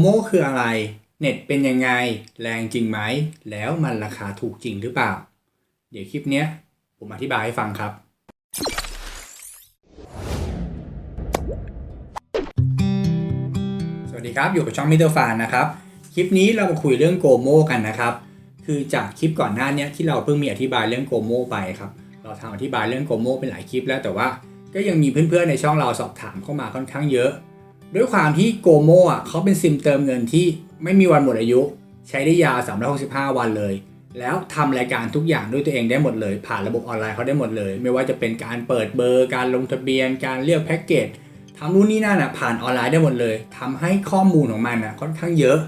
โมคืออะไร เน็ตเป็นยังไง แรงจริงไหม แล้วมันราคาถูกจริงหรือเปล่า เดี๋ยวคลิปเนี้ยผมอธิบายให้ฟังครับ สวัสดีครับ อยู่กับช่องมิเตอร์ฟานนะครับ คลิปนี้เรามาคุยเรื่องโกโมกันนะครับ คือจากคลิปก่อนหน้าเนี้ยที่เราเพิ่งมีอธิบายเรื่องโกโมไปครับ เราทำอธิบายเรื่องโกโมเป็นหลายคลิปแล้วแต่ว่า ก็ยังมีเพื่อนๆในช่องเราสอบถามเข้ามาค่อนข้างเยอะ ด้วยความที่โกโมอะเขาเป็นซิมเติมเงินที่ไม่มีวันหมดอายุ ใช้ได้ยาว 365 วันเลย แล้วทำรายการทุกอย่างด้วยตัวเองได้หมดเลย ผ่านระบบออนไลน์เขาได้หมดเลย ไม่ว่าจะเป็นการเปิดเบอร์ การลงทะเบียน การเลือกแพ็กเกจทำนู่นนี่นั่นอะผ่านออนไลน์ได้หมดเลยทำให้ข้อมูลของมันอะค่อนข้างเยอะ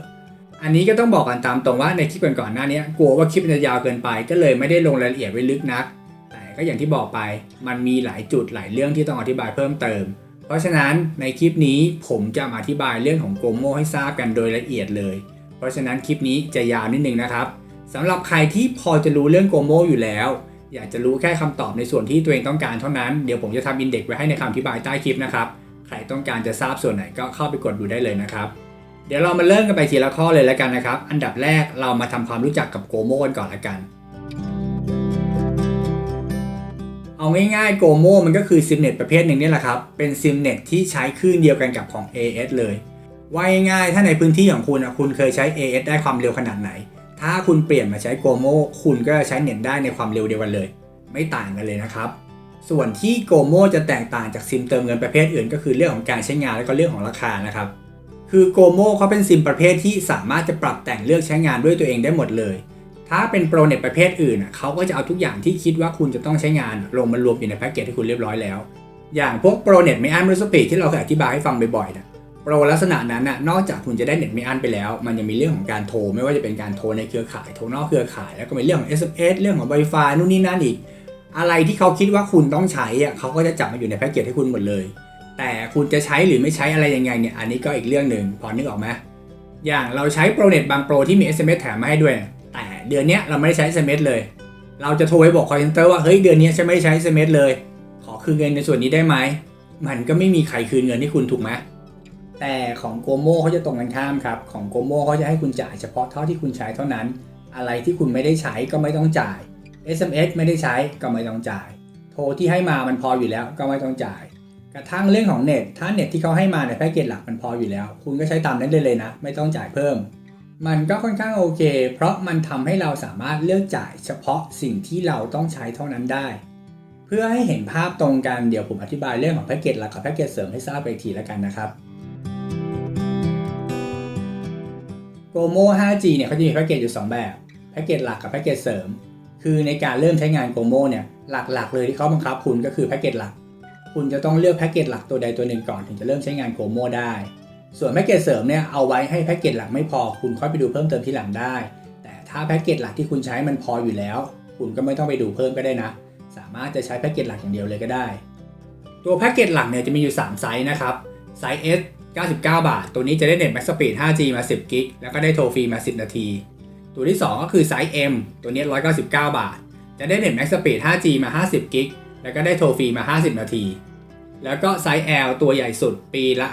อันนี้ก็ต้องบอกกันตามตรงว่าในคลิปก่อนๆหน้านี้กลัวว่าคลิปมันจะยาวเกินไป ก็เลยไม่ได้ลงรายละเอียดไว้ลึกนัก แต่ก็อย่างที่บอกไป มันมีหลายจุดหลายเรื่องที่ต้องอธิบายเพิ่มเติม เพราะฉะนั้นในคลิปนี้ผมจะมาอธิบายเรื่องของโกโมให้ทราบกันโดยละเอียดเลย เพราะฉะนั้นคลิปนี้จะยาวนิดนึงนะครับสำหรับใครที่พอจะรู้เรื่องโกโมอยู่แล้ว อยากจะรู้แค่คำตอบในส่วนที่ตัวเองต้องการเท่านั้น เดี๋ยวผมจะทำอินเด็กไว้ให้ในคำอธิบายใต้คลิปนะครับใครต้องการจะทราบส่วนไหนก็เข้าไปกดดูได้เลยนะครับเดี๋ยวเรามาเริ่มกันไปทีละข้อเลยแล้วกันนะครับ อันดับแรกเรามาทำความรู้จักกับโกโมกันก่อนละกัน เอาง่ายๆโกโมมันก็คือซิมเน็ตประเภทหนึ่งนี่แหละครับ เป็นซิมเน็ตที่ใช้คลื่นเดียวกันกับของ AS เลย ว่าง่ายๆถ้าในพื้นที่ของคุณอะคุณเคยใช้ AS ได้ความเร็วขนาดไหน ถ้าคุณเปลี่ยนมาใช้โกโมคุณก็จะใช้เน็ตได้ในความเร็วเดียวกันเลย ไม่ต่างกันเลยนะครับ ส่วนที่โกโมจะแตกต่างจากซิมเติมเงินประเภทอื่น ก็คือเรื่องของการใช้งานและก็เรื่องของราคานะครับคือโกโมเขาเป็นซิมประเภทที่สามารถจะปรับแต่งเลือกใช้งานด้วยตัวเองได้หมดเลย ถ้าเป็นโปรเน็ตประเภทอื่นน่ะเขาก็จะเอาทุกอย่างที่คิดว่าคุณจะต้องใช้งานลงมารวมอยู่ในแพ็กเกจที่คุณเรียบร้อยแล้ว อย่างพวกโปรเน็ตไม่อั้นรูสปีที่เราเคยอธิบายให้ฟังบ่อยๆนะโปรลักษณะนั้นน่ะนอกจากคุณจะได้เน็ตไม่อั้นไปแล้ว มันยังมีเรื่องของการโทร ไม่ว่าจะเป็นการโทรในเครือข่ายโทรนอกเครือข่าย แล้วก็มีเรื่องของ SMS เรื่องของ Wi-Fi นู่นนี่นั่นอีก อะไรที่เขาคิดว่าคุณต้องใช้อะเขาก็จะจับมาอยู่ในแพ็กเกจให้คุณหมดเลย แต่คุณจะใช้หรือไม่ใช้อะไรยังไงเนี่ยอันนี้ก็อีกเรื่องหนึ่งพอนึกออกไหมอย่างเราใช้โปรเน็ตบางโปรที่มี SMS แถมมาให้ด้วย แต่เดือนนี้เราไม่ได้ใช้ SMS เลย เราจะโทรไปบอก call center ว่าเฮ้ยเดือนนี้ฉันไม่ได้ใช้ SMS เลย ขอคืนเงินในส่วนนี้ได้ไหมมันก็ไม่มีใครคืนเงินให้คุณถูกไหมแต่ของโกโมเขาจะตรงกันข้ามครับของโกโมเขาจะให้คุณจ่ายเฉพาะเท่าที่คุณใช้เท่านั้น อะไรที่คุณไม่ได้ใช้ก็ไม่ต้องจ่าย SMS ไม่ได้ใช้ก็ไม่ต้องจ่าย โทรที่ให้มามันพออยู่แล้วก็ไม่ต้องจ่าย กระทั่งเรื่องของเน็ตถ้าเน็ตที่เขาให้มาในแพ็กเกจหลักมันพออยู่แล้ว คุณก็ใช้ตามนั้นได้เลยนะ ไม่ต้องจ่ายเพิ่ม มันก็ค่อนข้างโอเค เพราะมันทำให้เราสามารถเลือกจ่ายเฉพาะสิ่งที่เราต้องใช้เท่านั้นได้ เพื่อให้เห็นภาพตรงกันเดี๋ยวผมอธิบายเรื่องของแพ็กเกจหลักกับแพ็กเกจเสริมให้ทราบไปทีล้วกันนะครับโกโม 5G เนี่ยเขาจะมีแพ็กเกจอยู่ 2 แบบแพ็กเกจหลักกับแพ็กเกจเสริม คือในการเริ่มใช้งานโกโมเนี่ยหลักๆ เลยที่เขาบังคับคุณก็คือแพ็กเกจหลัก คุณจะต้องเลือกแพ็กเกจหลักตัวใดตัวหนึ่งก่อนถึงจะเริ่มใช้งานโกโมได้ ส่วนแพ็กเกจเสริมเนี่ยเอาไว้ให้แพ็กเกจหลักไม่พอคุณค่อยไปดูเพิ่มเติมที่หลังได้ แต่ถ้าแพ็กเกจหลักที่คุณใช้มันพออยู่แล้ว คุณก็ไม่ต้องไปดูเพิ่มก็ได้นะ สามารถจะใช้แพ็กเกจหลักอย่างเดียวเลยก็ได้ ตัวแพ็กเกจหลักเนี่ยจะมีอยู่ 3 ไซส์นะครับ ไซส์ S 99 บาท ตัวนี้จะได้เน็ตแม็กสปีด 5G มา 10 กิก แล้วก็ได้โทรฟรีมา 10 นาที ตัวที่ 2 ก็คือไซส์ M ตัวนี้ 199 บาท จะได้เน็ตแม็กสปีด 5G มา 50 กิก แล้วก็ได้โทรฟรีมา 50 นาที แล้วก็ไซส์ L ตัวใหญ่สุดปีละ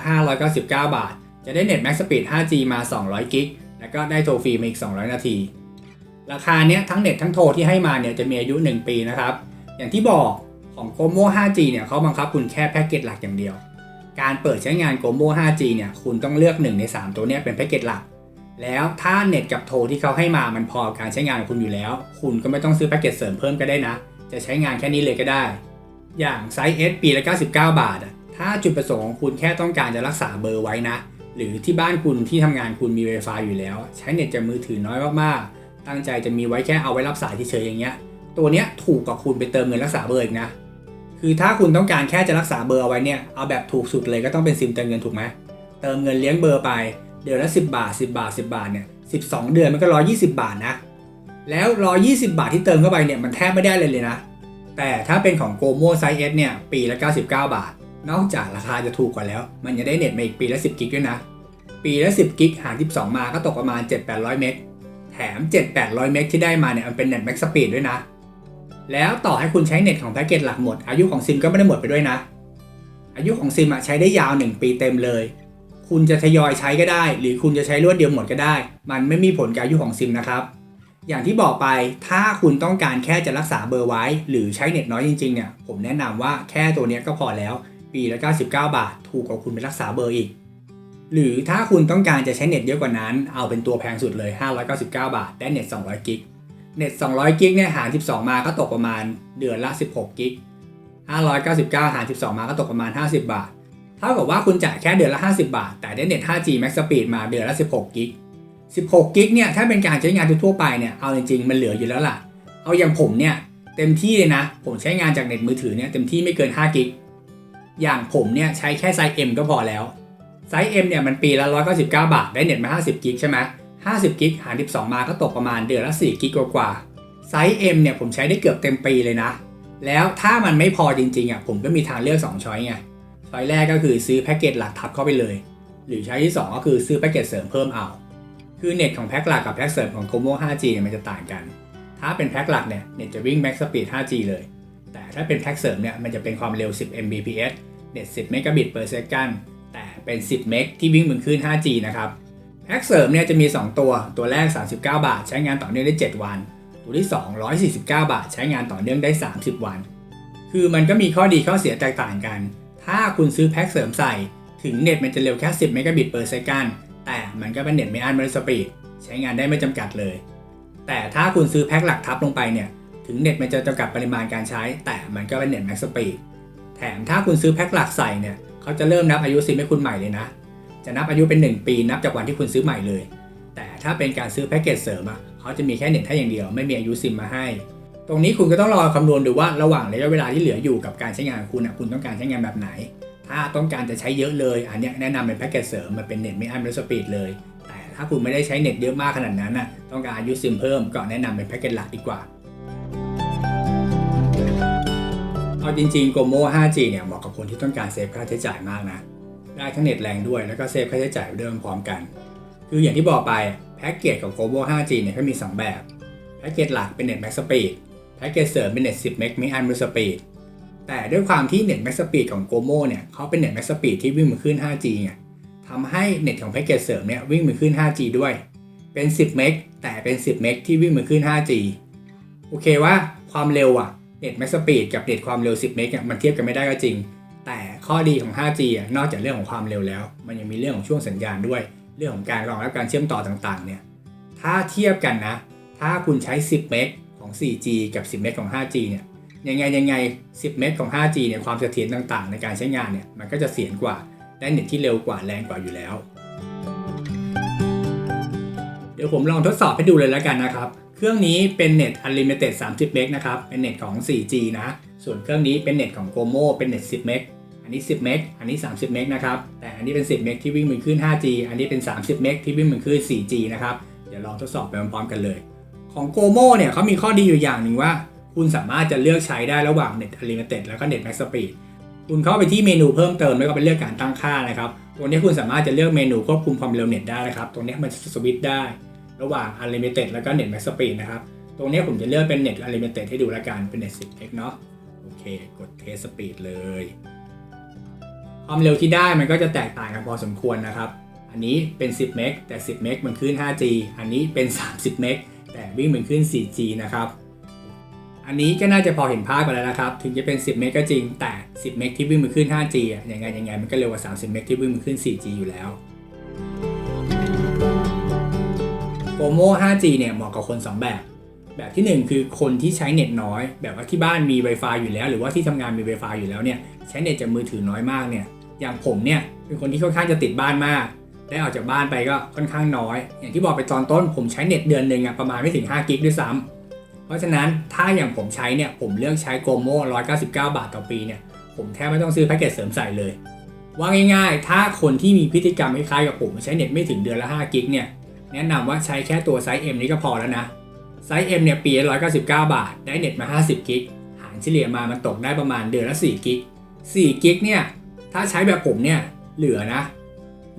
599 บาท จะได้เน็ตแม็กสปีด 5G มา 200 กิก แล้วก็ได้โทรฟรีมาอีก 200 นาที ราคาเนี้ยทั้งเน็ตทั้งโทรที่ให้มาเนี่ยจะมีอายุ 1 ปีนะครับ อย่างที่บอกของ Gomo 5G เนี่ยเขาบังคับคุณแค่แพ็กเกจหลักอย่างเดียว การเปิดใช้งาน Gomo 5G เนี่ยคุณต้องเลือก 1 ใน 3 ตัวเนี้ยเป็นแพ็กเกจหลัก แล้วถ้าเน็ตกับโทรที่เขาให้มามันพอการใช้งานของคุณอยู่แล้ว คุณก็ไม่ต้องซื้อแพ็กเกจเสริมเพิ่มก็ได้นะ จะใช้งานแค่นี้เลยก็ได้ อย่างไซส์ S ปีละ 99 บาทอะถ้าจุดประสงค์ของคุณแค่ต้องการจะรักษาเบอร์ไว้นะ หรือที่บ้านคุณที่ทำงานคุณมี Wi-Fi อยู่แล้ว ใช้เน็ตจากมือถือน้อยมากๆ ตั้งใจจะมีไว้แค่เอาไว้รับสายเฉยๆอย่างเงี้ย ตัวเนี้ยถูกกว่าคุณไปเติมเงินรักษาเบอร์อีกนะ คือถ้าคุณต้องการแค่จะรักษาเบอร์เอาไว้เนี่ย เอาแบบถูกสุดเลยก็ต้องเป็นซิมเติมเงินถูกไหม เติมเงินเลี้ยงเบอร์ไป เดือนละ 10 บาท 10 บาท 10 บาทเนี่ย 12 เดือนมันก็ 120 บาทนะ แล้ว 120 บาทที่เติมเข้าไปเนี่ยมันแทบไม่ได้เลยเลยนะ แต่ถ้าเป็นของโกโมไซส์ S เนี่ย ปีละ 99 บาท นอกจากราคาจะถูกกว่าแล้ว มันจะได้เน็ตมาอีกปีละ 10 กิกด้วยนะ ปีละ 10 กิกหาร 12 มาก็ตกประมาณ 7-800 เมกแถม 7-800 เมกที่ได้มาเนี่ย มันเป็นเน็ตแม็กสปีดด้วยนะ แล้วต่อให้คุณใช้เน็ตของแพ็กเกจหลักหมด อายุของซิมก็ไม่ได้หมดไปด้วยนะ อายุของซิมอะใช้ได้ยาว 1 ปีเต็มเลย คุณจะทยอยใช้ก็ได้ หรือคุณจะใช้รวดเดียวหมดก็ได้ มันไม่มีผลกับอายุของซิมนะครับ อย่างที่บอกไปถ้าคุณต้องการแค่จะรักษาเบอร์ไว้ หรือใช้เน็ตน้อยจริงๆเนี่ยผมแนะนำว่าแค่ตัวนี้ก็พอแล้ว ปีละ 99 บาท ถูกกว่าคุณไปรักษาเบอร์อีก หรือถ้าคุณต้องการจะใช้เน็ตเยอะกว่านั้น เอาเป็นตัวแพงสุดเลย 599 บาท ได้เน็ต 200 กิก เน็ต 200 กิกเนี่ยหาร 12 มาก็ตกประมาณเดือนละ 16 กิก 599 หาร 12 มาก็ตกประมาณ 50 บาท เท่ากับว่าคุณจ่ายแค่เดือนละ 50 บาท แต่ได้เน็ต 5G Max Speed มาเดือนละ 16 กิก 16กิกเนี่ยถ้าเป็นการใช้งานทั่วไปเนี่ยเอาจริงๆมันเหลืออยู่แล้วล่ะ เอาอย่างผมเนี่ยเต็มที่เลยนะ ผมใช้งานจากเน็ตมือถือเนี่ยเต็มที่ไม่เกิน5กิกอย่างผมเนี่ยใช้แค่ไซส์ M ก็พอแล้ว ไซส์ M เนี่ยมันปีละ199 บาทได้เน็ตมา 50กิกใช่ไหม50กิกหาร12 มาก็ตกประมาณเดือนละ4กิกกว่าไซส์ M เนี่ยผมใช้ได้เกือบเต็มปีเลยนะ แล้วถ้ามันไม่พอจริงๆอะผมก็มีทางเลือก2ช้อยไงช้อยแรกก็คือซื้อแพ็กเกจหลักทับเข้าไปเลย หรือช้อยที่ 2 ก็คือซื้อแพ็กเกจเสริมเพิ่มเอา คือเน็ตของแพ็กหลักกับแพ็กเสริมของ Como 5G เนี่ยมันจะต่างกัน ถ้าเป็นแพ็กหลักเนี่ยเน็ตจะวิ่ง max speed 5G เลย แต่ถ้าเป็นแพ็กเสริมเนี่ยมันจะเป็นความเร็ว 10 Mbps เน็ต 10 Mbit per second แต่เป็น 10 เมกที่วิ่งบนคลื่น 5G นะครับแพ็กเสริมเนี่ยจะมี 2 ตัว ตัวแรก 39 บาท ใช้งานต่อเนื่องได้ 7 วัน ตัวที่2 149 บาท ใช้งานต่อเนื่องได้ 30 วัน คือมันก็มีข้อดีข้อเสียแตกต่างกัน ถ้าคุณซื้อแพ็กเสริมใส่ ถึงเน็ตมันจะเร็วแค่ 10 เมกะบิต per second แต่มันก็เป็นเน็ตไม่อั้นไม่สปีดใช้งานได้ไม่จำกัดเลย แต่ถ้าคุณซื้อแพ็กหลักทับลงไปเนี่ย ถึงเน็ตมันจะจำกัดปริมาณการใช้ แต่มันก็เป็นเน็ตแม็กสปีดแถมถ้าคุณซื้อแพ็กหลักใส่เนี่ยเขาจะเริ่มนับอายุซิมให้คุณใหม่เลยนะ จะนับอายุเป็น 1 ปีนับจากวันที่คุณซื้อใหม่เลย แต่ถ้าเป็นการซื้อแพ็กเกจเสริมอะเขาจะมีแค่เน็ตให้อย่างเดียวไม่มีอายุซิมมาให้ ตรงนี้คุณก็ต้องรอคำนวณดูว่าระหว่างระยะเวลาที่เหลืออยู่กับการใช้งานของคุณอะคุณต้องการใช้งานแบบไหน ถ้าต้องการจะใช้เยอะเลย อันนี้แนะนำเป็นแพ็กเกจเสริมมันเป็นเน็ตไม่อั้นไม่สปีดเลย แต่ถ้าคุณไม่ได้ใช้เน็ตเยอะมากขนาดนั้นน่ะต้องการอายุซิมเพิ่มก็แนะนำเป็นแพ็กเกจหลักดีกว่าเอาจริงๆ Gomo 5G เนี่ยเหมาะกับคนที่ต้องการเซฟค่าใช้จ่ายมากนะ ได้ทั้งเน็ตแรงด้วยแล้วก็เซฟค่าใช้จ่ายไปด้วยพร้อมกัน คืออย่างที่บอกไปแพ็กเกจของ Gomo 5G เนี่ยก็มี 2 แบบแพ็กเกจหลักเป็นเน็ต Max Speed แพ็กเกจเสริมเป็นเน็ต10เมกไม่อันบนสปีด แต่ด้วยความที่เน็ต Max Speed ของ Gomo เนี่ยเขาเป็นเน็ต Max Speed ที่วิ่งบนคลื่น 5G ไงทำให้เน็ตของแพ็กเกจเสริมเนี่ยวิ่งบนคลื่น 5G ด้วย เป็น 10 เมกแต่เป็น 10 เมกที่วิ่งบนคลื่น 5G โอเคว่าความเร็วอะเน็ต Max Speed กับเน็ตความเร็ว 10 เมกอะมันเทียบกันไม่ได้ก็จริง แต่ข้อดีของ 5G อะนอกจากเรื่องของความเร็วแล้ว มันยังมีเรื่องของช่วงสัญญาณด้วย เรื่องของการรองรับการเชื่อมต่อต่างๆ เนี่ย ถ้าเทียบกันนะ ถ้าคุณใช้ 10 เมกของ 4G กับ 10 เมกของ 5G เนี่ย ยังไงยังไง 10 เมกของ 5G เนี่ยความเสถียรต่างๆ ในการใช้งานเนี่ยมันก็จะเสียนกว่าได้เน็ตที่เร็วกว่าแรงกว่าอยู่แล้ว เดี๋ยวผมลองทดสอบให้ดูเลยแล้วกันนะครับ เครื่องนี้เป็นเน็ต Unlimited 30 เมกนะครับ เป็นเน็ตของ 4G นะ ส่วนเครื่องนี้เป็นเน็ตของ Gomo เป็นเน็ต 10 เมกอันนี้ 10 เมกอันนี้ 30 เมกนะครับ แต่อันนี้เป็น 10 เมกที่วิ่งบนคลื่น 5G อันนี้เป็น 30 เมกที่วิ่งบนคลื่น 4G นะครับ เดี๋ยวลองทดสอบไปพร้อมๆกันเลย ของ Gomo เนี่ยเขามีข้อดีอยู่อย่างหนึ่งว่า คุณสามารถจะเลือกใช้ได้ระหว่าง Net Unlimited แล้วก็ Net Max Speed คุณเข้าไปที่เมนูเพิ่มเติมแล้วก็ไปเลือกการตั้งค่านะครับ ตรงนี้คุณสามารถจะเลือกเมนูควบคุมความเร็วเน็ตได้นะครับ ตรงนี้มันจะสวิตช์ได้ ระหว่าง Unlimited แล้วก็ Net Max Speed นะครับ ตรงนี้ผมจะเลือกเป็น Net Unlimited ให้ดูละกันเป็น Net 10 x เนาะ โอเค กด Test Speed เลย ความเร็วที่ได้มันก็จะแตกต่างกันพอสมควรนะครับ อันนี้เป็น 10 เมกแต่ 10 เมกมันขึ้น 5G อันนี้เป็น 30 เมกแต่วิ่งมันขึ้น 4G นะครับ อันนี้ก็น่าจะพอเห็นภาพไปแล้วนะครับ ถึงจะเป็น 10 เมกก็จริง แต่ 10 เมกที่วิ่งมันขึ้น 5G อะยังไงยังไงมันก็เร็วกว่า 30 เมกที่วิ่งมันขึ้น 4G อยู่แล้ว Gomo 5G เนี่ยเหมาะกับคน 2 แบบ แบบที่ 1 คือคนที่ใช้เน็ตน้อย แบบว่าที่บ้านมี Wi-Fi อยู่แล้ว หรือว่าที่ทำงานมี Wi-Fi อยู่แล้วเนี่ยใช้เน็ตจากมือถือน้อยมากเนี่ย อย่างผมเนี่ยเป็นคนที่ค่อนข้างจะติดบ้านมาก ได้ออกจากบ้านไปก็ค่อนข้างน้อย อย่างที่บอกไปตอนต้นผมใช้เน็ตเดือนหนึ่งอะประมาณไม่ถึง 5 กิกด้วยซ้ำ เพราะฉะนั้นถ้าอย่างผมใช้เนี่ยผมเลือกใช้โกโม199 บาทต่อปีเนี่ยผมแทบไม่ต้องซื้อแพ็กเกจเสริมใส่เลย ว่าง่ายๆ ถ้าคนที่มีพฤติกรรมคล้ายๆกับผมใช้เน็ตไม่ถึงเดือนละ5กิกเนี่ยแนะนำว่าใช้แค่ตัวไซส์ M นี้ก็พอแล้วนะไซส์ M เนี่ยปีละ199 บาท ได้เน็ตมา 50 กิก หารเฉลี่ยมามันตกได้ประมาณเดือนละ 4 กิก 4 กิกเนี่ย ถ้าใช้แบบผมเนี่ย เหลือนะ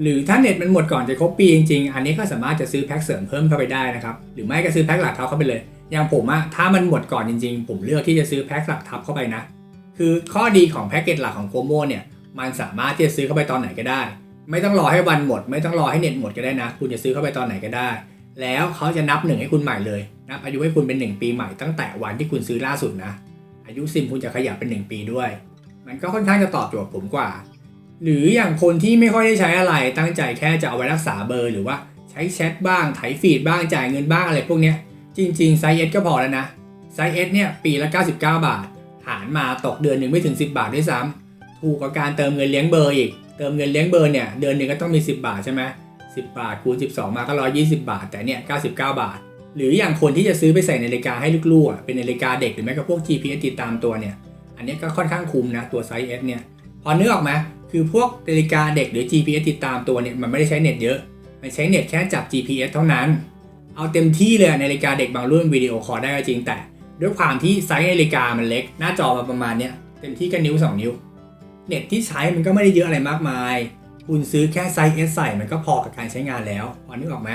หรือถ้าเน็ตมันหมดก่อนจะครบปีจริงๆ อันนี้ก็สามารถจะซื้อแพ็กเสริมเพิ่มเข้าไปได้นะครับ หรือไม่ก็ซื้อแพ็กหลักทับเข้าไปเลย อย่างผมอะถ้ามันหมดก่อนจริงๆ ผมเลือกที่จะซื้อแพ็กหลักทับเข้าไปนะ คือข้อดีของแพ็กเกจหลักของโกโมเนี่ย มันสามารถที่จะซื้อเข้าไปตอนไหนก็ได้ ไม่ต้องรอให้วันหมด ไม่ต้องรอให้เน็ตหมดก็ได้นะ คุณจะซื้อเข้าไปตอนไหนก็ได้ แล้วเขาจะนับหนึ่งให้คุณใหม่เลยนับอายุให้คุณเป็น 1 ปีใหม่ตั้งแต่วันที่คุณซื้อล่าสุดนะ อายุซิมคุณจะขยับเป็น 1 ปีด้วย มันก็ค่อนข้างจะตอบโจทย์ผมกว่า หรืออย่างคนที่ไม่ค่อยได้ใช้อะไรตั้งใจแค่จะเอาไว้รักษาเบอร์หรือว่าใช้แชทบ้างไถฟีดบ้างจ่ายเงินบ้างอะไรพวกเนี้ย จริงๆไซส์เอสก็พอแล้วนะ ไซส์เอสเนี่ยปีละ 99 บาท หารมาตกเดือนหนึ่งไม่ถึง 10 บาทด้วยซ้ำถูกกว่าการเติมเงินเลี้ยงเบอร์อีก เติมเงินเลี้ยงเบอร์เนี่ยเดือนหนึ่งก็ต้องมี 10 บาทใช่ไหม10 บาทคูณ 12 มาก็ 120 บาท แต่เนี่ย 99 บาท หรืออย่างคนที่จะซื้อไปใส่นาฬิกาให้ลูกๆเป็นนาฬิกาเด็กหรือแม้กระทั่งพวก GPS ติดตามตัวเนี่ย อันนี้ก็ค่อนข้างคุ้มนะตัวไซส์ S เนี่ย พอนึกออกไหมคือพวกนาฬิกาเด็กหรือ GPS ติดตามตัวเนี่ยมันไม่ได้ใช้เน็ตเยอะ มันใช้เน็ตแค่จับ GPS เท่านั้น เอาเต็มที่เลยนาฬิกาเด็กบางรุ่นวิดีโอคอลได้ก็จริงแต่ ด้วยความที่ไซส์นาฬิกามันเล็ก หน้าจอมันประมาณเนี้ยเต็มที่ก็นิ้ว 2 นิ้ว เน็ตที่ใช้มันก็ไม่ได้เยอะอะไรมากมาย คุณซื้อแค่ไซส์ S ใส่มันก็พอกับการใช้งานแล้วพอนึกออกไหม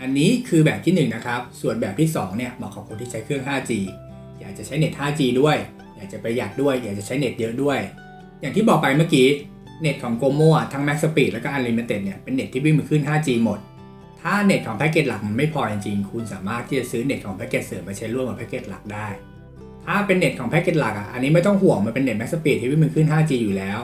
อันนี้คือแบบที่ 1 นะครับ ส่วนแบบที่ 2 เนี่ยเหมาะกับคนที่ใช้เครื่อง 5G อยากจะใช้เน็ต 5G ด้วย อยากจะประหยัดด้วย อยากจะใช้เน็ตเยอะด้วย อย่างที่บอกไปเมื่อกี้ เน็ตของ Gomo อ่ทั้ง Max Speed แล้วก็ Unlimited เนี่ยเป็นเน็ตที่วิ่งมาขึ้น 5G หมด ถ้าเน็ตของแพ็กเกจหลักมันไม่พอจริงๆ คุณสามารถที่จะซื้อเน็ตของแพ็กเกจเสริมมาใช้ร่วมกับแพ็กเกจหลักได้ ถ้าเป็นเน็ตของแพ็กเกจหลักอะ อันนี้ไม่ต้องห่วง มันเป็นเน็ต Max Speed ที่วิ่งมันขึ้น 5G อยู่แล้ว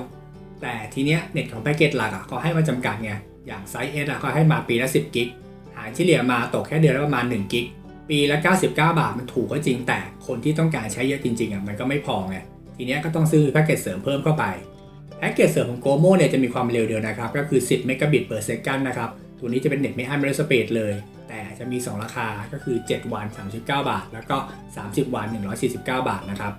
แต่ทีเนี้ยเน็ตของแพ็กเกจหลักอะเขาให้มาจำกัดไง อย่างไซส์ S อะเขาให้มาปีละ 10 กิก หารเฉลี่ยมาตกแค่เดือนละประมาณ 1 กิก ปีละ 99 บาทมันถูกก็จริง แต่คนที่ต้องการใช้เยอะจริงๆอะมันก็ไม่พอไง ทีเนี้ยก็ต้องซื้อแพ็กเกจเสริมเพิ่มเข้าไป แพ็กเกจเสริมของ Gomo เนี่ยจะมีความเร็วเดียวนะครับ ก็คือ 10 เมกะบิต per second นะครับ ตัวนี้จะเป็นเน็ตไม่อั้นไม่ได้สปีดเลย แต่จะมี 2 ราคาก็คือ 7 วัน 39 บาท แล้วก็ 30 วัน 149 บาทนะครับ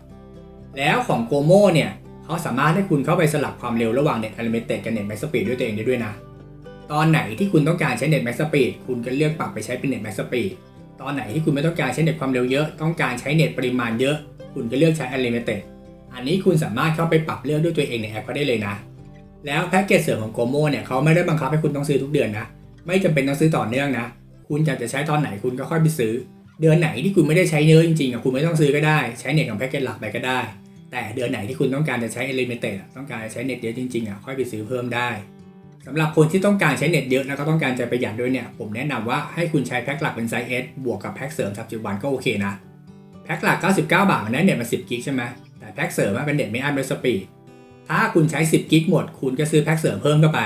แล้วของ Gomo เนี่ยเขาสามารถให้คุณเข้าไปสลับความเร็วระหว่างเน็ต Unlimited กับเน็ต Max Speed ด้วยตัวเองได้ด้วยนะ ตอนไหนที่คุณต้องการใช้เน็ต Max Speed คุณก็เลือกปรับไปใช้เป็นเน็ต Max Speed ตอนไหนที่คุณไม่ต้องการใช้เน็ตความเร็วเยอะ ต้องการใช้เน็ตปริมาณเยอะ คุณก็เลือกใช้ Unlimited อันนี้คุณสามารถเข้าไปปรับเลือกด้วยตัวเองในแอปก็ได้เลยนะ แล้วแพ็กเกจเสริมของ Gomo เนี่ยเขาไม่ได้บังคับให้คุณต้องซื้อทุกเดือนนะ ไม่จำเป็นต้องซื้อต่อเนื่องนะ คุณอยากจะใช้ตอนไหนคุณก็ค่อยไปซื้อ เดือนไหนที่คุณไม่ได้ใช้เยอะจริงๆอะคุณไม่ต้องซื้อก็ได้ ใช้เน็ตของแพ็กเกจหลักไปก็ได้ แต่เดือนไหนที่คุณต้องการจะใช้ Unlimited อะต้องการจะใช้เน็ตเยอะจริงๆอะค่อยไปซื้อเพิ่มได้สำหรับคนที่ต้องการใช้เน็ตเยอะแล้วก็ต้องการจะประหยัดด้วยเนี่ย ผมแนะนำว่าให้คุณใช้แพ็กหลักเป็นไซส์ S บวกกับแพ็กเสริม30วันก็โอเคนะ แพ็กหลัก 99 บาทมันได้เน็ตมา 10 กิกใช่ไหมแต่แพ็กเสริมมันเป็นเน็ตไม่อั้นด้วยสปีด ถ้าคุณใช้ 10 กิกหมด คุณก็ซื้อแพ็กเสริมเพิ่มเข้าไป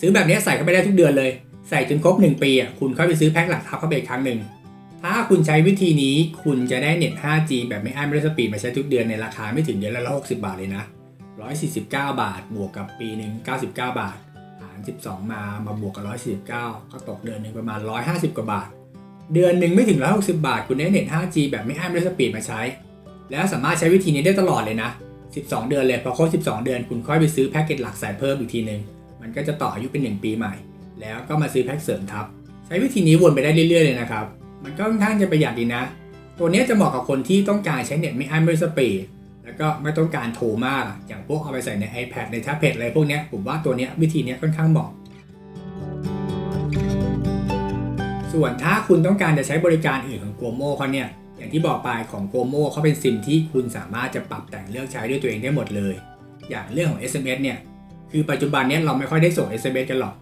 ซื้อแบบนี้ใส่เข้าไปได้ทุกเดือนเลย ใส่จนครบ 1 ปีอะคุณค่อยไปซื้อแพ็กหลักทับเข้าไปอีกครั้งหนึ่ง ถ้าคุณใช้วิธีนี้คุณจะได้เน็ต 5G แบบไม่อั้นไม่ได้สปีดมาใช้ทุกเดือนในราคาไม่ถึงเดือนละ60บาทเลยนะ149บาท บวกกับปีหนึ่ง99บาท หาร12มามาบวกกับ149ก็ตกเดือนหนึ่งประมาณ150กว่าบาท เดือนหนึ่งไม่ถึง160บาท คุณได้เน็ต 5G แบบไม่อั้นไม่ได้สปีดมาใช้ แล้วสามารถใช้วิธีนี้ได้ตลอดเลยนะ 12 เดือนเลยพอครบ 12 เดือน คุณค่อยไปซื้อแพ็กเกจหลักใส่เพิ่มอีกทีหนึ่งมันก็จะต่ออายุเป็น 1 ปีใหม่ แล้วก็มาซื้อแพ็กเสริมทับ ใช้วิธีนี้วนไปได้เรื่อยๆเลยนะครับ มันก็ค่อนข้างจะประหยัดดีนะ ตัวนี้จะเหมาะกับคนที่ต้องการใช้เน็ตไม่อั้นไม่สปีดแล้วก็ไม่ต้องการโทรมากอย่างพวกเอาไปใส่ใน iPad ในแท็บเล็ตอะไรพวกนี้ผมว่าตัวนี้วิธีนี้ค่อนข้างเหมาะ ส่วนถ้าคุณต้องการจะใช้บริการอื่นของ Gomo เขาเนี่ยอย่างที่บอกไปของ Gomo เขาเป็นซิมที่คุณสามารถจะปรับแต่งเลือกใช้ด้วยตัวเองได้หมดเลย อย่างเรื่องของ SMS เนี่ยคือปัจจุบันเนี้ยเราไม่ค่อยได้ส่ง SMS กันหรอก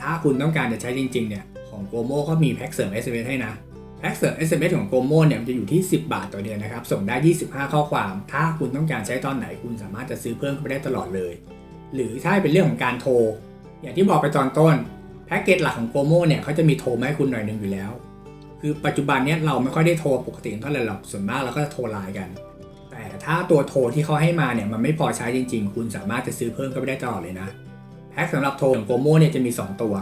ถ้าคุณต้องการจะใช้จริงๆเนี่ยของ Gomo เขามีแพ็กเสริม SMS ให้นะแพ็กเสริม SMS ของ Gomo เนี่ยมันจะอยู่ที่ 10 บาทต่อเดือนนะครับ ส่งได้ 25 ข้อความ ถ้าคุณต้องการใช้ตอนไหนคุณสามารถจะซื้อเพิ่มไปได้ตลอดเลย หรือถ้าเป็นเรื่องของการโทร อย่างที่บอกไปตอนต้นแพ็กเกจหลักของ Gomo เนี่ยเขาจะมีโทรมาให้คุณหน่อยหนึ่งอยู่แล้ว คือปัจจุบันเนี้ยเราไม่ค่อยได้โทรปกติเท่าไหร่หรอกส่วนมากเราก็จะโทรไลน์กัน แต่ถ้าตัวโทรที่เขาให้มาเนี่ยมันไม่พอใช้จริง ๆ คุณสามารถจะซื้อเพิ่มก็ไม่ได้ตลอดเลยนะ แพ็กสำหรับโทรของ Gomo เนี่ยจะมี 2 ตัว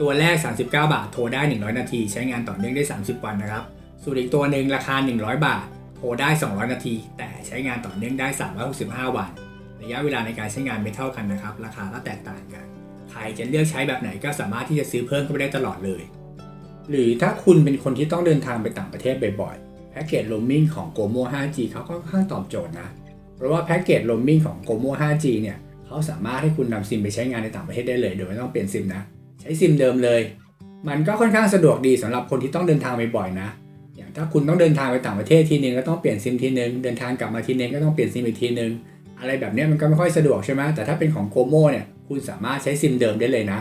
ตัวแรก 39 บาท โทรได้ 100 นาที ใช้งานต่อเนื่องได้ 30 วันนะครับ ส่วนอีกตัวหนึ่งราคา 100 บาท โทรได้ 200 นาที แต่ใช้งานต่อเนื่องได้ 365 วัน ระยะเวลาในการใช้งานไม่เท่ากันนะครับ ราคาก็แตกต่างกัน ใครจะเลือกใช้แบบไหนก็สามารถที่จะซื้อเพิ่มก็ไปได้ตลอดเลย หรือถ้าคุณเป็นคนที่ต้องเดินทางไปต่างประเทศบ่อยๆ แพ็กเกจโรมมิ่งของ Gomo 5G เขาก็ค่อนข้างตอบโจทย์นะ เพราะว่าแพ็กเกจโรมมิ่งของ Gomo 5G เนี่ย เขาสามารถให้คุณนำซิมไปใช้งานในต่างประเทศได้เลย โดยไม่ต้องเปลี่ยนซิมนะ ใช้ซิมเดิมเลย มันก็ค่อนข้างสะดวกดีสำหรับคนที่ต้องเดินทางบ่อยๆนะ อย่างถ้าคุณต้องเดินทางไปต่างประเทศทีนึงก็ต้องเปลี่ยนซิมทีนึง เดินทางกลับมาทีนึงก็ต้องเปลี่ยนซิมอีกทีนึง อะไรแบบนี้มันก็ไม่ค่อยสะดวกใช่ไหมแต่ถ้าเป็นของ Gomo เนี่ย คุณสามารถใช้ซิมเดิมได้เลยนะ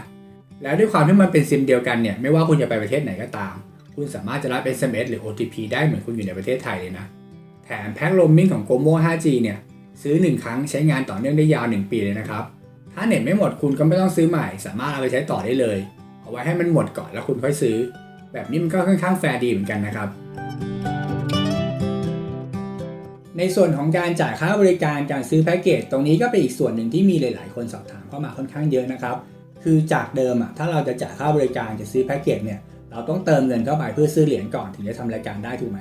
แล้วด้วยความที่มันเป็นซิมเดียวกันเนี่ย ไม่ว่าคุณจะไปประเทศไหนก็ตาม คุณสามารถจะรับ SMS หรือ OTP ได้เหมือนคุณอยู่ในประเทศไทยเลยนะ แถมแพ็คโรมมิ่งของ GoMo 5G เนี่ย ซื้อ 1 ครั้งใช้งานต่อเนื่องได้ยาว 1 ปีเลยนะครับ ถ้าเน็ตไม่หมดคุณก็ไม่ต้องซื้อใหม่ สามารถเอาไปใช้ต่อได้เลย เอาไว้ให้มันหมดก่อนแล้วคุณค่อยซื้อ แบบนี้มันก็ค่อนข้างแฟร์ดีเหมือนกันนะครับ ในส่วนของการจ่ายค่าบริการการซื้อแพ็กเกจตรงนี้ก็เป็นอีกส่วนหนึ่งที่มีหลาย ๆ คนสอบถามเข้ามาค่อนข้างเยอะนะครับ คือจากเดิมอะถ้าเราจะจ่ายค่าบริการจะซื้อแพ็กเกจเนี่ยเราต้องเติมเงินเข้าไปเพื่อซื้อเหรียญก่อนถึงจะทำรายการได้ถูกไหม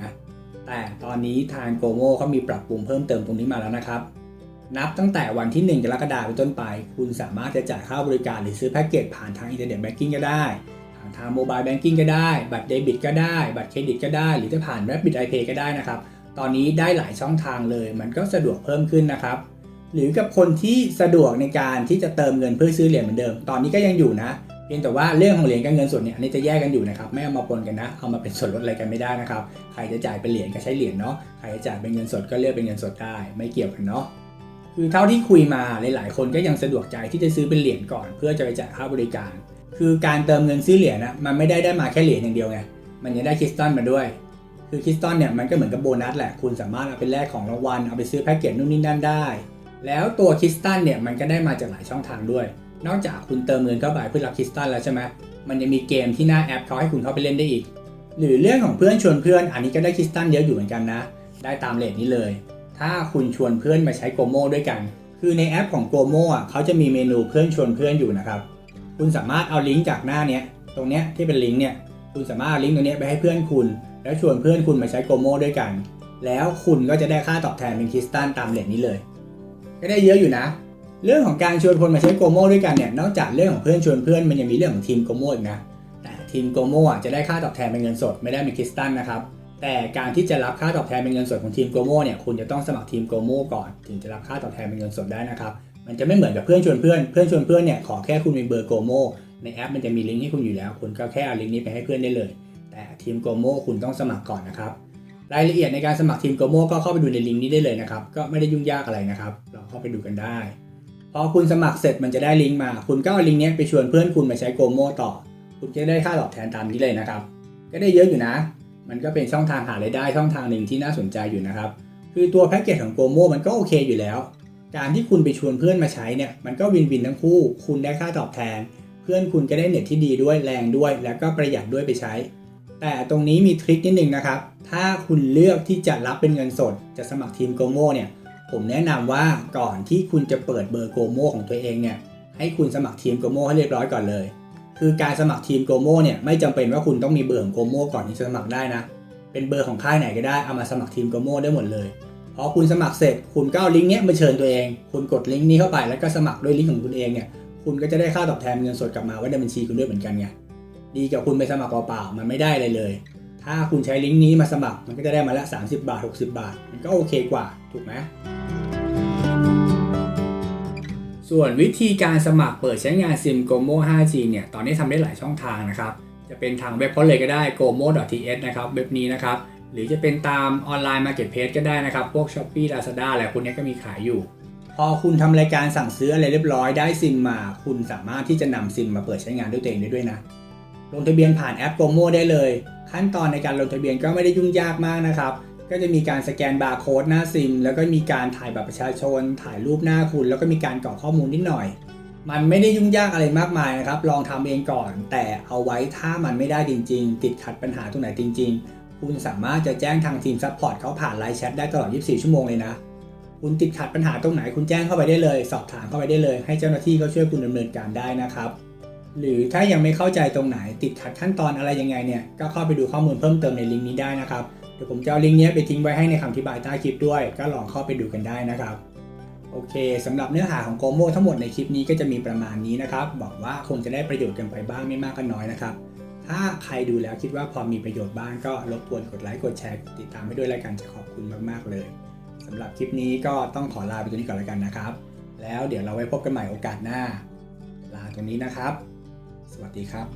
แต่ตอนนี้ทางโกโมเขามีปรับปรุงเพิ่มเติมตรงนี้มาแล้วนะครับ นับตั้งแต่วันที่ 1 กรกฎาคมเป็นต้นไป คุณสามารถจะจ่ายค่าบริการหรือซื้อแพ็กเกจผ่านทางอินเทอร์เน็ตแบงกิ้งก็ได้ผ่านทางโมบายแบงกิ้งก็ได้ บัตรเดบิตก็ได้ บัตรเครดิตก็ได้ หรือจะผ่าน Rapid iPay ก็ได้นะครับ ตอนนี้ได้หลายช่องทางเลย มันก็สะดวกเพิ่มขึ้นนะครับ หรือกับคนที่สะดวกในการที่จะเติมเงินเพื่อซื้อเหรียญเหมือนเดิม ตอนนี้ก็ยังอยู่นะ พียงแต่ว่าเรื่องของเหรียญกับเงินสดเนี่ยอันนี้จะแยกกันอยู่นะครับไม่เอามาปนกันนะเอามาเป็นส่วนลดอะไรกันไม่ได้นะครับใครจะจ่ายเป็นเหรียญก็ใช้เหรียญเนาะใครจะจ่ายเป็นเงินสดก็เลือกเป็นเงินสดได้ไม่เกี่ยวกันเนาะคือเท่าที่คุยมาหลาย ๆ คนก็ยังสะดวกใจที่จะซื้อเป็นเหรียญก่อน เพื่อจะไปจ่ายค่าบริการ คือการเติมเงินซื้อเหรียญนะมันไม่ได้ได้มาแค่เหรียญอย่างเดียวไงมันยังได้คริสตัลมาด้วย คือคริสตัลเนี่ยมันก็เหมือนกับโบนัสแหละคุณสามารถเอาไปแลกของรางวัลเอาไปซื้อแพ็กเกจนู่นนี่นั่นได้ แล้วตัวคริสตัลเนี่ยมันก็ได้มาจากหลายช่องทางด้วย นอกจากคุณเติมเงินเข้าไปเพื่อรับคริสตัลแล้วใช่ไหมมันยังมีเกมที่หน้าแอปเขาให้คุณเข้าไปเล่นได้อีก หรือเรื่องของเพื่อนชวนเพื่อน อันนี้ก็ได้คริสตัลเยอะอยู่เหมือนกันนะ ได้ตามเลทนี้เลย ถ้าคุณชวนเพื่อนมาใช้โกโมด้วยกัน คือในแอปของโกโมอะเขาจะมีเมนูเพื่อนชวนเพื่อนอยู่นะครับ คุณสามารถเอาลิงก์จากหน้าเนี้ยตรงเนี้ยที่เป็นลิงก์เนี่ย คุณสามารถเอาลิงก์ตรงเนี้ยไปให้เพื่อนคุณ แล้วชวนเพื่อนคุณมาใช้โกโมด้วยกัน แล้วคุณก็จะได้ค่าตอบแทนเป็นคริสตัลตามเลทนี้เลย ก็ได้เยอะอยู่นะ เรื่องของการชวนคนมาใช้โกโมด้วยกันเนี่ยนอกจากเรื่องของเพื่อนชวนเพื่อนมันยังมีเรื่องของทีมโกโมอีกนะแต่ทีมโกโมอะจะได้ค่าตอบแทนเป็นเงินสดไม่ได้เป็นคริสตัลนะครับแต่การที่จะรับค่าตอบแทนเป็นเงินสดของทีมโกโมเนี่ยคุณจะต้องสมัครทีมโกโมก่อนถึงจะรับค่าตอบแทนเป็นเงินสดได้นะครับมันจะไม่เหมือนกับเพื่อนชวนเพื่อนเพื่อนชวนเพื่อนเนี่ยขอแค่คุณมีเบอร์โกโมในแอปมันจะมีลิงก์ให้คุณอยู่แล้ว คุณก็แค่เอาลิงก์นี้ไปให้เพื่อนได้เลย แต่ทีมโกโมคุณต้องสมัครก่อนนะครับรายละเอียดในการสมัครทีมโกโมก็เข้าไปดูในลิงก์นี้ได้เลยนะครับก็ไม่ได้ยุ่งยากอะไรนะครับลองเข้าไปดูกันได้ พอคุณสมัครเสร็จมันจะได้ลิงก์มา คุณก็เอาลิงก์นี้ไปชวนเพื่อนคุณมาใช้โกโมต่อ คุณจะได้ค่าตอบแทนตามนี้เลยนะครับ ก็ได้เยอะอยู่นะ มันก็เป็นช่องทางหารายได้ช่องทางหนึ่งที่น่าสนใจอยู่นะครับ คือตัวแพ็กเกจของโกโมมันก็โอเคอยู่แล้ว การที่คุณไปชวนเพื่อนมาใช้เนี่ย มันก็วินวินทั้งคู่ คุณได้ค่าตอบแทน เพื่อนคุณก็ได้เน็ตที่ดีด้วยแรงด้วย แล้วก็ประหยัดด้วยไปใช้ แต่ตรงนี้มีทริคนิดนึงนะครับ ถ้าคุณเลือกที่จะรับเป็นเงินสด จะสมัครทีมโกโมเนี่ย ผมแนะนำว่าก่อนที่คุณจะเปิดเบอร์โกโมของตัวเองเนี่ยให้คุณสมัครทีมโกโมให้เรียบร้อยก่อนเลย คือการสมัครทีมโกโมเนี่ยไม่จำเป็นว่าคุณต้องมีเบอร์ของโกโมก่อนที่จะสมัครได้นะ เป็นเบอร์ของค่ายไหนก็ได้เอามาสมัครทีมโกโมได้หมดเลยพอคุณสมัครเสร็จคุณก็เอาลิงก์เนี้ยมาเชิญตัวเอง คุณกดลิงก์นี้เข้าไปแล้วก็สมัครด้วยลิงก์ของคุณเองเนี่ยคุณก็จะได้ค่าตอบแทนเงินสดกลับมาไว้ในบัญชีคุณด้วยเหมือนกันไงดีกว่าคุณไปสมัครเปล่าๆมันไม่ได้อะไรเลย ถ้าคุณใช้ลิงก์นี้มาสมัคร มันก็จะได้มาละ 30 บาท 60 บาท มันก็โอเคกว่า ถูกไหมส่วนวิธีการสมัครเปิดใช้งานซิม GoMo 5G เนี่ย ตอนนี้ทำได้หลายช่องทางนะครับ จะเป็นทางเว็บเขาเลยก็ได้ gomo.th นะครับ เว็บนี้นะครับ หรือจะเป็นตามออนไลน์ Marketplace ก็ได้นะครับ พวก Shopee Lazada อะไรพวกนี้ก็มีขายอยู่ พอคุณทำรายการสั่งซื้ออะไรเรียบร้อยได้ซิมมา คุณสามารถที่จะนำซิมมาเปิดใช้งานด้วยตัวเองได้ด้วยนะ ลงทะเบียนผ่านแอป GoMo ได้เลย ขั้นตอนในการลงทะเบียนก็ไม่ได้ยุ่งยากมากนะครับ ก็จะมีการสแกนบาร์โค้ดหน้าซิม แล้วก็มีการถ่ายบัตรประชาชน ถ่ายรูปหน้าคุณ แล้วก็มีการกรอกข้อมูลนิดหน่อย มันไม่ได้ยุ่งยากอะไรมากมายนะครับ ลองทำเองก่อน แต่เอาไว้ถ้ามันไม่ได้จริง ๆ ติดขัดปัญหาตรงไหนจริง ๆ คุณสามารถจะแจ้งทางทีมซัพพอร์ตเขาผ่านไลน์แชทได้ตลอด 24 ชั่วโมงเลยนะคุณติดขัดปัญหาตรงไหนคุณแจ้งเข้าไปได้เลย สอบถามเข้าไปได้เลย ให้เจ้าหน้าที่เขาช่วยคุณดำเนินการได้นะครับ หรือถ้ายังไม่เข้าใจตรงไหนติดขัดขั้นตอนอะไรยังไงเนี่ยก็เข้าไปดูข้อมูลเพิ่มเติมในลิงก์นี้ได้นะครับเดี๋ยวผมจะเอาลิงก์นี้ไปทิ้งไว้ให้ในคำอธิบายใต้คลิปด้วย ก็ลองเข้าไปดูกันได้นะครับโอเคสำหรับเนื้อหาของโกโมทั้งหมดในคลิปนี้ก็จะมีประมาณนี้นะครับบอกว่าคงจะได้ประโยชน์กันไปบ้างไม่มากก็น้อยนะครับ ถ้าใครดูแล้วคิดว่าพอมีประโยชน์บ้างก็รบกวนกดไลค์กดแชร์ติดตามให้ด้วยแล้วกันจะขอบคุณมากๆเลยสำหรับคลิปนี้ก็ต้องขอลาไปตรงนี้ก่อนแล้วกันนะครับ แล้วเดี๋ยวเราไว้พบกันใหม่โอกาสหน้า ลาตรงนี้นะครับ สวัสดีครับ